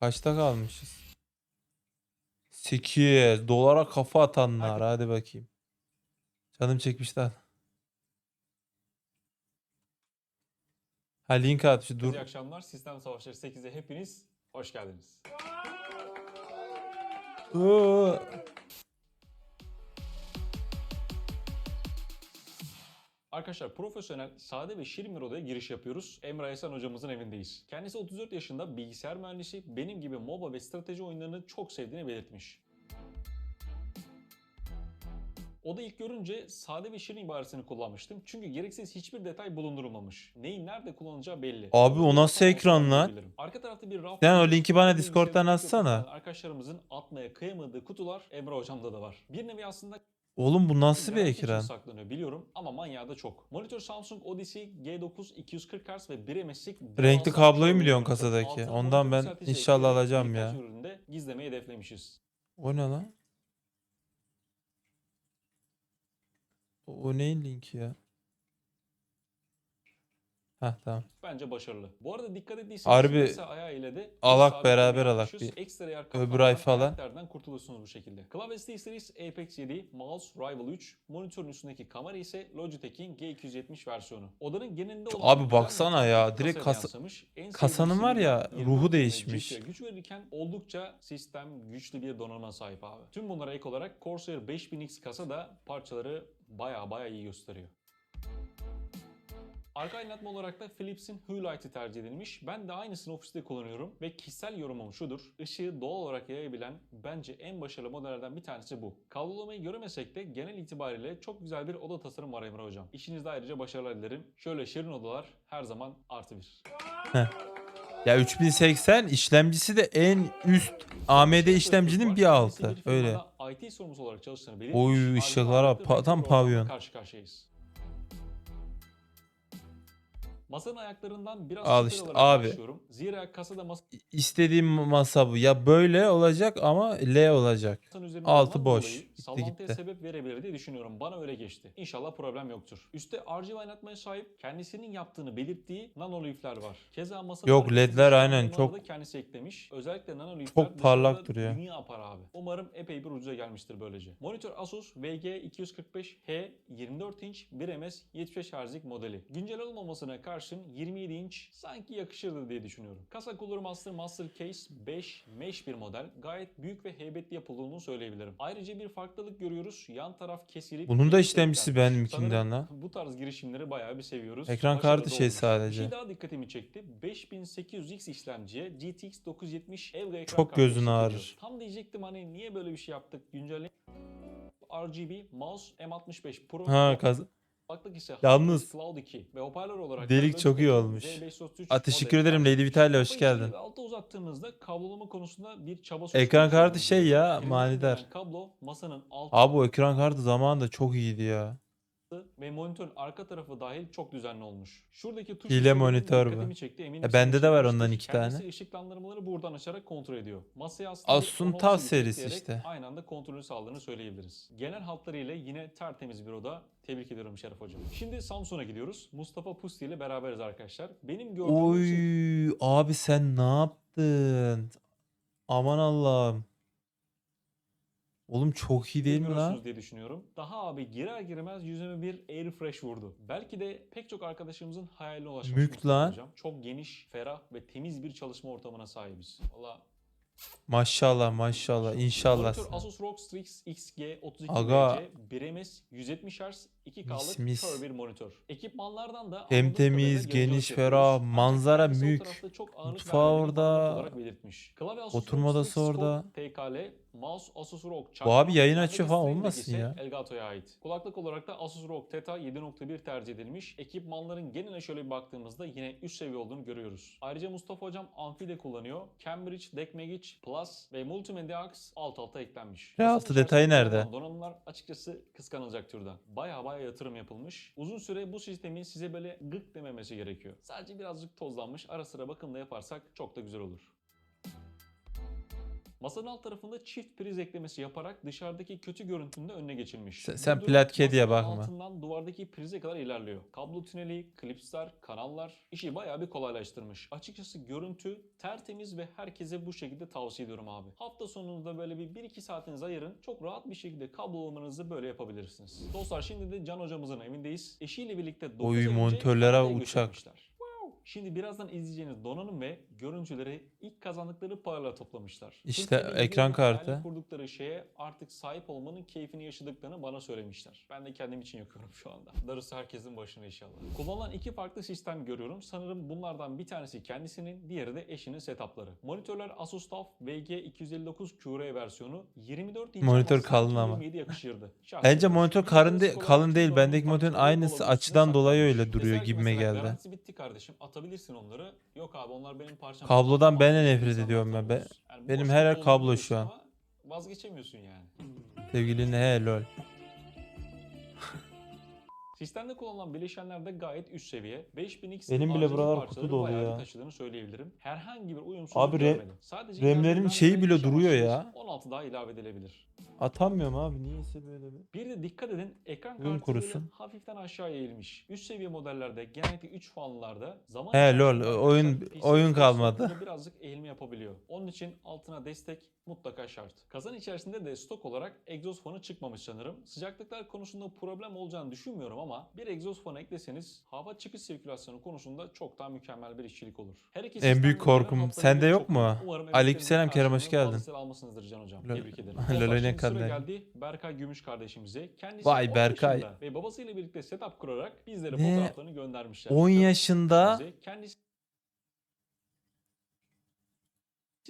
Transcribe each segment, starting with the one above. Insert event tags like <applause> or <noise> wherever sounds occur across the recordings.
Kaçta kalmışız? 8 dolara kafa atanlar hadi bakayım. Canım çekmiş lan. Ha link atmış dur. İyi akşamlar. Sistem Savaşları 8'e hepiniz hoş geldiniz. Arkadaşlar profesyonel, sade ve şirin bir odaya giriş yapıyoruz. Emre Aysan hocamızın evindeyiz. Kendisi 34 yaşında bilgisayar mühendisi, benim gibi MOBA ve strateji oyunlarını çok sevdiğini belirtmiş. O da ilk görünce sade ve şirin ibaresini kullanmıştım. Çünkü gereksiz hiçbir detay bulundurulmamış. Neyin nerede kullanılacağı belli. Abi o nasıl ekran lan? Arka tarafta bir raf. Sen o linki bana Discord'dan yüksek atsana. Arkadaşlarımızın atmaya kıyamadığı kutular Emre hocamda da var. Bir nevi aslında Oğlum bu nasıl bir için ekran? saklanıyor biliyorum ama manyağı da çok. Monitör Samsung Odyssey G9 240 Hz ve 1 MS'lik Renkli devasa kabloyu monitör. kasadaki. Ondan ben inşallah alacağım ya. üründe gizlemeyi hedeflemişiz. O ne lan? O, o neyin linki ya? Heh tamam. Bence başarılı. Bu arada dikkat ettiyseniz Harbi ayağı ile de alak beraber alak bir Ekstra yer öbür ay falan. kurtulursunuz bu şekilde. Klavyesi değiştiririz Apex 7, mouse Rival 3, monitörün üstündeki kamera ise Logitech'in G270 versiyonu. Odanın genelinde olan Abi baksana ya, direkt kasa- kasanın sevdiğim var ya, ruhu 24 değişmiş. Güç verirken oldukça sistem güçlü bir donanıma sahip abi. Tüm bunlara ek olarak Corsair 5000X kasa da parçaları baya baya iyi gösteriyor. Arka aydınlatma olarak da Philips'in Hue Light'ı tercih edilmiş. Ben de aynısını ofiste kullanıyorum ve kişisel yorumum şudur. Işığı doğal olarak yayabilen bence en başarılı modellerden bir tanesi bu. Kablolamayı göremesek de genel itibariyle çok güzel bir oda tasarım var Emre Hocam. İşinizde ayrıca başarılar dilerim. Şöyle şirin odalar her zaman artı bir. Ya 3080 işlemcisi de en üst AMD işlemcinin bir altı. Öyle. IT sorumlusu olarak çalıştığını belirtmiş. Oy, ışıklara pa- tam pavyon. Karşı karşıyayız. Masanın ayaklarından biraz Al işte, abi. başlıyorum. Zira kasada masa İstediğim masa bu. Ya böyle olacak ama L olacak. Altı boş. Gitti gitti. sebep verebilir diye düşünüyorum. Bana öyle geçti. İnşallah problem yoktur. Üstte RGB aydınlatmaya sahip kendisinin yaptığını belirttiği nano lifler var. Keza masanın Yok, ledler aynen çok- kendisi eklemiş. Özellikle nano lifler Çok parlak duruyor. Dünya yapar abi. Umarım epey bir ucuza gelmiştir böylece. Monitör Asus VG245H 24 inç 1ms 75 Hz'lik modeli. Güncel olmamasına karşın 27 inç sanki yakışırdı diye düşünüyorum. Kasa Cooler Master Master Case 5 mesh bir model. Gayet büyük ve heybetli yapıldığını söyleyebilirim. Ayrıca bir farklılık görüyoruz. Yan taraf kesilip Bunun da işlemcisi benimkinden lan. Bu tarz girişimleri bayağı bir seviyoruz. Ekran Başarılı kartı şey olmuş. sadece. Bir şey daha dikkatimi çekti. 5800X işlemciye GTX 970 Elga ekran Çok kartı gözün ağrır. Tam diyecektim hani niye böyle bir şey yaptık güncelleme RGB mouse M65 Pro Ha kaz kulaklık Yalnız Cloud 2 ve hoparlör olarak delik çok iyi olmuş. Z533 Aa, teşekkür modeli ederim. Lady Vitalia hoş geldin. alta uzattığımızda kablolama konusunda bir çaba Ekran kartı şey ya, manidar. Kablo masanın altı Abi bu ekran kartı zamanında çok iyiydi ya. Ve monitörün arka tarafı dahil çok düzenli olmuş. Şuradaki tuş Hile monitör bu. çekti. Eminim E, bende de var ondan iki tane. Kendisi ışıklandırmaları buradan açarak kontrol ediyor. Masaya aslında Asun Tav serisi işte. Aynı anda kontrolü sağladığını söyleyebiliriz. Genel hatlarıyla yine tertemiz bir oda. Tebrik ediyorum Şeref Hocam. Şimdi Samsun'a gidiyoruz. Mustafa Pusti ile beraberiz arkadaşlar. Benim gördüğüm şey Oy abi sen ne yaptın? Aman Allah'ım. Oğlum çok iyi değil mi lan? diye düşünüyorum. Daha abi girer girmez yüzüme bir Airfresh vurdu. Belki de pek çok arkadaşımızın hayaline ulaşmış. Mük lan. Hocam. Çok geniş, ferah ve temiz bir çalışma ortamına sahibiz. Valla Maşallah maşallah inşallah. Monitör. Asus ROG Strix XG32 Aga. 1ms 170 Hz 2K'lık Mis, mis. kör bir monitör. Ekipmanlardan da Hem temiz, geniş ferah, manzara mük, mutfağı orada, farklı olarak belirtmiş. Klavye Asus oturma odası orada. TKL, mouse Asus ROG Bu abi yayın açıyor falan olmasın ya. Elgato'ya ait. Kulaklık olarak da Asus ROG Theta 7.1 tercih edilmiş. Ekipmanların geneline şöyle bir baktığımızda yine üst seviye olduğunu görüyoruz. Ayrıca Mustafa Hocam amfi de kullanıyor. Cambridge, Deck Magic Plus ve Multimedia Aux alt alta eklenmiş. Re altı detayı nerede? Donanımlar açıkçası kıskanılacak türden. Baya baya yatırım yapılmış. Uzun süre bu sistemin size böyle gık dememesi gerekiyor. Sadece birazcık tozlanmış. Ara sıra bakımla yaparsak çok da güzel olur. Masanın alt tarafında çift priz eklemesi yaparak dışarıdaki kötü görüntünün de önüne geçilmiş. Sen- sen plat kediye bakma. altından duvardaki prize kadar ilerliyor. Kablo tüneli, klipsler, kanallar işi bayağı bir kolaylaştırmış. Açıkçası görüntü tertemiz ve herkese bu şekilde tavsiye ediyorum abi. Hafta sonunda böyle bir 1-2 saatinizi ayırın. Çok rahat bir şekilde kablolamanızı böyle yapabilirsiniz. Dostlar şimdi de Can hocamızın evindeyiz. Eşiyle birlikte 9 Oy, monitörlere uçak. etmişler. Şimdi birazdan izleyeceğiniz donanım ve görüntüleri ilk kazandıkları parayla toplamışlar. İşte Türkiye'de ekran kartı. kurdukları şeye artık sahip olmanın keyfini yaşadıklarını bana söylemişler. Ben de kendim için yapıyorum şu anda. Darısı herkesin başına inşallah. Kullanılan iki farklı sistem görüyorum. Sanırım bunlardan bir tanesi kendisinin, diğeri de eşinin setupları. Monitörler Asus TUF VG259QR versiyonu 24 inç Monitör kalın ama. 27 yakışırdı. Bence monitör klasik de, kalın değil. Bendeki monitörün aynısı açıdan dolayı öyle duruyor gibime geldi. Garantisi bitti kardeşim atabilirsin onları. Yok abi onlar benim parçam. Kablodan ben de nefret ediyorum ben. Yani benim her kablo şu an. Vazgeçemiyorsun yani. Sevgilini he lol. Sistemde kullanılan bileşenler de gayet üst seviye. 5000X Benim bile buralar kutu dolu ya. taşıdığını söyleyebilirim. Herhangi bir uyumsuzluk Abi görmedim. Sadece RAM'lerin internetten şeyi bile duruyor ya. 16 daha ilave edilebilir. Atamıyorum abi. Niyeyse böyle bir. Bir de dikkat edin ekran kartı kurusun. hafiften aşağı eğilmiş. Üst seviye modellerde genellikle 3 fanlarda zaman He, lol, oyun- oyun kalmadı. <laughs> Birazcık eğilme yapabiliyor. Onun için altına destek mutlaka şart. Kazan içerisinde de stok olarak egzoz fanı çıkmamış sanırım. Sıcaklıklar konusunda problem olacağını düşünmüyorum ama bir egzoz fanı ekleseniz hava çıkış sirkülasyonu konusunda çok daha mükemmel bir işçilik olur. Her iki En büyük korkum. Sende yok mu? Aleykümselam Kerem, hoş geldin. almışsınızdır Can Hocam. Tebrik ederim. Lol- Dostlar, Lol'ün şimdi sıra kanları. geldi Berkay Gümüş kardeşimize. Kendisi Vay 10 Berkay. Ve babasıyla birlikte setup kurarak bizlere fotoğraflarını göndermişler. 10 Tabii yaşında bize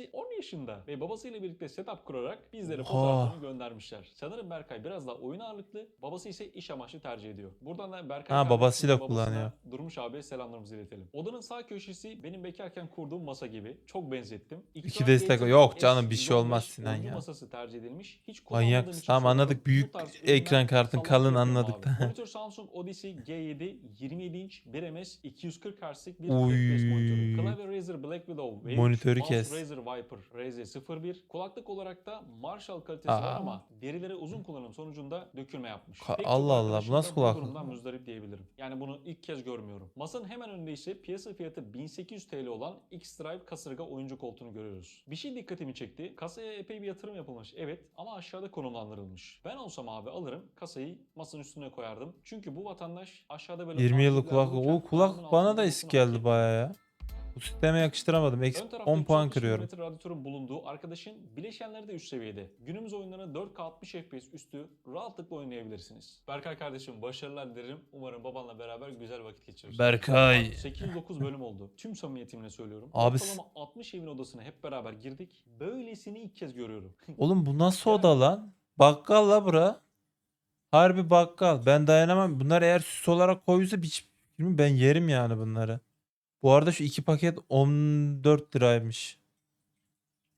Kendisi 10 yaşında ve babasıyla birlikte setup kurarak bizlere fotoğraflarını göndermişler. Sanırım Berkay biraz daha oyun ağırlıklı, babası ise iş amaçlı tercih ediyor. Buradan da Berkay Ha, babasıyla babasına kullanıyor. Durmuş abiye selamlarımızı iletelim. Odanın sağ köşesi benim bekarken kurduğum masa gibi. Çok benzettim. İki destek- Yok canım, bir şey olmaz Sinan ya. masası tercih edilmiş. Hiç Manyak kullanmadığım mısın? için Tamam, anladık. Bu Büyük tarz ürünler ekran kartın kalın yapıyorum anladık abi. da. Monitör Samsung Odyssey G7 27 inç 1 ms 240 Hz'lik bir Uy. FPS monitörü. Klavye Razer Black Widow V3, Monitörü mouse kes. Razer Viper RZ01. Kulaklık olarak da Marshall kalitesi var Aa. ama derileri uzun kullanım sonucunda dökülme yapmış. Ka- Pek çok Allah Allah, bu arkadaşım nasıl da kulaklık? durumdan müzdarip diyebilirim. Yani bunu ilk kez görmüyorum. Masanın hemen önünde ise piyasa fiyatı 1800 TL olan X-Drive kasırga oyuncu koltuğunu görüyoruz. Bir şey dikkatimi çekti. Kasaya epey bir yatırım yapılmış. Evet ama aşağıda konumlandırılmış. Ben olsam abi alırım kasayı masanın üstüne koyardım. Çünkü bu vatandaş aşağıda böyle 20 yıllık kulaklık. O kulak bana da eski hak geldi baya ya. Bu sisteme yakıştıramadım. Eksi Ön tarafta 10 puan 360 kırıyorum. mm radyatörün bulunduğu arkadaşın bileşenleri de üst seviyede. Günümüz oyunlarını 4K 60 FPS üstü rahatlıkla oynayabilirsiniz. Berkay kardeşim başarılar dilerim. Umarım babanla beraber güzel vakit geçirirsin. Berkay. 809 bölüm oldu. Tüm samimiyetimle söylüyorum. Abi Ortalama 60 evin odasına hep beraber girdik. Böylesini ilk kez görüyorum. <laughs> Oğlum bu nasıl oda lan? Bakkal la bura. Harbi bakkal. Ben dayanamam. Bunlar eğer süs olarak koyulsa hiç ben yerim yani bunları. Bu arada şu iki paket 14 liraymış.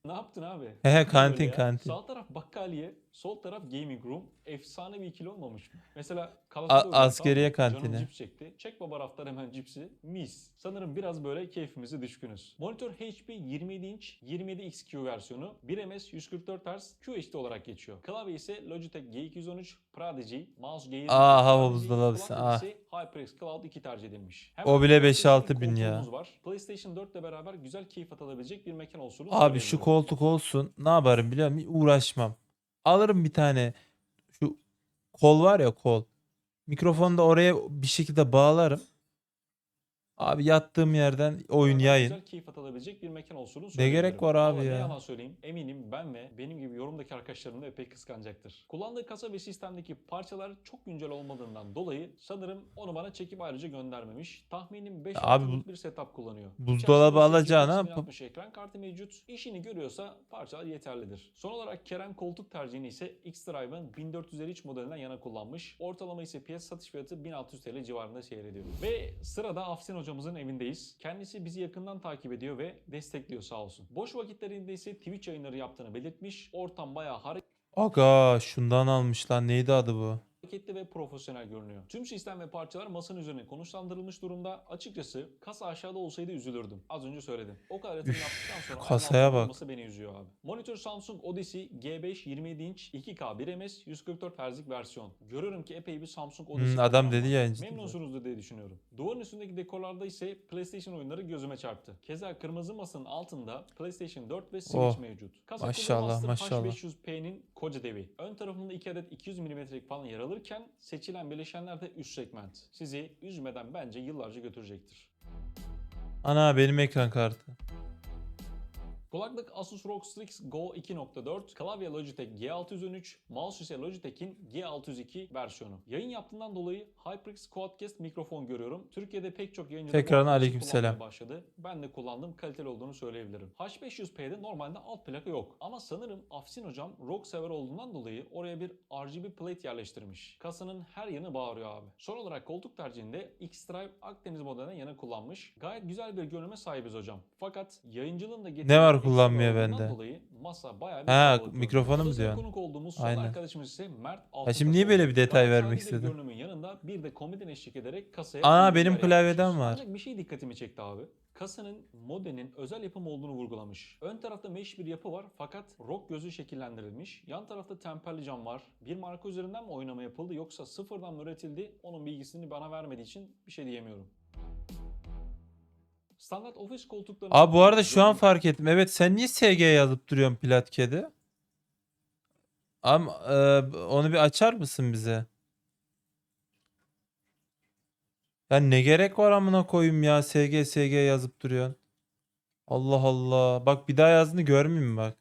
ne yaptın abi? He he, Böyle kantin, ya. kantin. Sağ taraf bakkaliye, sol taraf gaming room. Efsane bir ikili olmamış mı? Mesela A- Kalaklı'da askeriye Canım kantini. cips çekti. Çek baba raftan hemen cipsi. Mis. Sanırım biraz böyle keyfimize düşkünüz. Monitör HP 27 inç 27XQ versiyonu. 1 ms 144 Hz QHD olarak geçiyor. Klavye ise Logitech G213 Prodigy, mouse G20 Aa, hava buzdolabısı, ise HyperX Cloud 2 tercih edilmiş. Hem O bile PlayStation 5-6 bin ya. Var. PlayStation 4 ile beraber güzel keyif atılabilecek bir mekan olsun. Abi şu koltuk olsun. Ne yaparım biliyor musun? Uğraşmam. Alırım bir tane. Şu kol var ya kol. Mikrofonu da oraya bir şekilde bağlarım. Abi yattığım yerden oyun Beraber yayın. Keyif atılabilecek bir mekan olsun. Ne gerek var abi ya? Ne yalan söyleyeyim. Eminim ben ve benim gibi yorumdaki arkadaşlarım da epey kıskanacaktır. Kullandığı kasa ve sistemdeki parçalar çok güncel olmadığından dolayı sanırım onu bana çekip ayrıca göndermemiş. Tahminim 5 Abi bu- bir setup kullanıyor. buzdolabı İçerisinde alacağına 8060 ekran kartı mevcut. İşini görüyorsa parçalar yeterlidir. Son olarak Kerem koltuk tercihini ise X-Drive'ın 1453 modelinden yana kullanmış. Ortalama ise piyasa satış fiyatı 1600 TL civarında seyrediyor. Ve sırada Afsin hocamızın evindeyiz. Kendisi bizi yakından takip ediyor ve destekliyor sağ olsun. Boş vakitlerinde ise Twitch yayınları yaptığını belirtmiş. Ortam bayağı Aga şundan almış lan. Neydi adı bu? Paketli ve profesyonel görünüyor. Tüm sistem ve parçalar masanın üzerine konuşlandırılmış durumda. Açıkçası kasa aşağıda olsaydı üzülürdüm. Az önce söyledim. O kadar yatırım yaptıktan sonra <laughs> kasaya bak. olması beni üzüyor abi. Monitör Samsung Odyssey G5 27 inç 2K 1ms 144 Hz'lik versiyon. Görüyorum ki epey bir Samsung Odyssey Hmm, adam dedi ya. Memnunsunuzdur diye düşünüyorum. Duvarın üstündeki dekorlarda ise PlayStation oyunları gözüme çarptı. Keza kırmızı masanın altında PlayStation 4 ve Switch Oh, mevcut. Kasa maşallah, maşallah. H500P'nin koca devi. Ön tarafında 2 adet 200 mm'lik falan yer alırken seçilen bileşenler de üst segment. Sizi üzmeden bence yıllarca götürecektir. Ana benim ekran kartı. Kulaklık Asus ROG Strix Go 2.4, klavye Logitech G613, mouse ise Logitech'in G602 versiyonu. Yayın yaptığından dolayı HyperX Quadcast mikrofon görüyorum. Türkiye'de pek çok yayıncı arkadaşı aleykümselam. başladı. Ben de kullandım, kaliteli olduğunu söyleyebilirim. H500P'de normalde alt plaka yok. Ama sanırım Afsin hocam ROG sever olduğundan dolayı oraya bir RGB plate yerleştirmiş. Kasanın her yanı bağırıyor abi. Son olarak koltuk tercihinde X-Drive Akdeniz modelinden yana kullanmış. Gayet güzel bir görünüme sahibiz hocam. Fakat yayıncılığın da getirdiği var eksiği kullanmıyor bende? Ha, kalabalık görünüyor. mikrofonu mu Odasına diyorsun? konuk olduğumuz son Aynen. arkadaşımız ise Mert Ha şimdi niye böyle bir detay vermek istedin? görünümün yanında bir de komedin eşlik ederek kasaya Aa, benim klavyeden var. Ancak bir şey dikkatimi çekti abi. Kasanın modenin özel yapım olduğunu vurgulamış. Ön tarafta mesh bir yapı var fakat rock gözü şekillendirilmiş. Yan tarafta temperli cam var. Bir marka üzerinden mi oynama yapıldı yoksa sıfırdan mı üretildi? Onun bilgisini bana vermediği için bir şey diyemiyorum. Standart ofis koltuklarının... Abi bu arada şu an fark ettim. Evet sen niye SG yazıp duruyorsun plat kedi? Ama e, onu bir açar mısın bize? Ya ne gerek var amına koyayım ya SG SG yazıp duruyorsun. Allah Allah. Bak bir daha yazdığını görmeyeyim bak.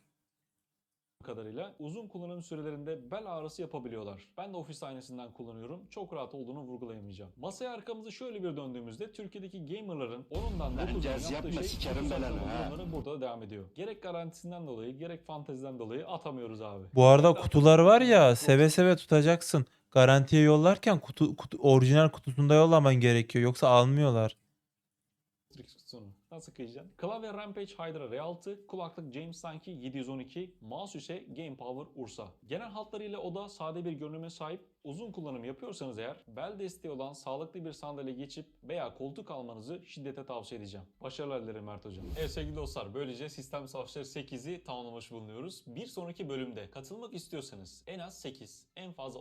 Kadarıyla uzun kullanım sürelerinde bel ağrısı yapabiliyorlar. Ben de ofis aynasından kullanıyorum. Çok rahat olduğunu vurgulayamayacağım. Masaya arkamızı şöyle bir döndüğümüzde Türkiye'deki gamerların 10'undan Lan 9'undan caz yaptığı yapma, şey sikerim belanı burada da devam ediyor. Gerek garantisinden dolayı gerek fanteziden dolayı atamıyoruz abi. Bu arada kutular var ya seve seve tutacaksın. Garantiye yollarken kutu, kutu orijinal kutusunda yollaman gerekiyor. Yoksa almıyorlar. Matrix kutusunu. Nasıl kıyacaksın? Klavye Rampage Hydra R6, kulaklık James Sankey 712, mouse ise Game Power Ursa. Genel hatlarıyla o da sade bir görünüme sahip. Uzun kullanım yapıyorsanız eğer bel desteği olan sağlıklı bir sandalye geçip veya koltuk almanızı şiddete tavsiye edeceğim. Başarılar dilerim Mert Hocam. Evet sevgili dostlar böylece Sistem Savaşları 8'i tamamlamış bulunuyoruz. Bir sonraki bölümde katılmak istiyorsanız en az 8, en fazla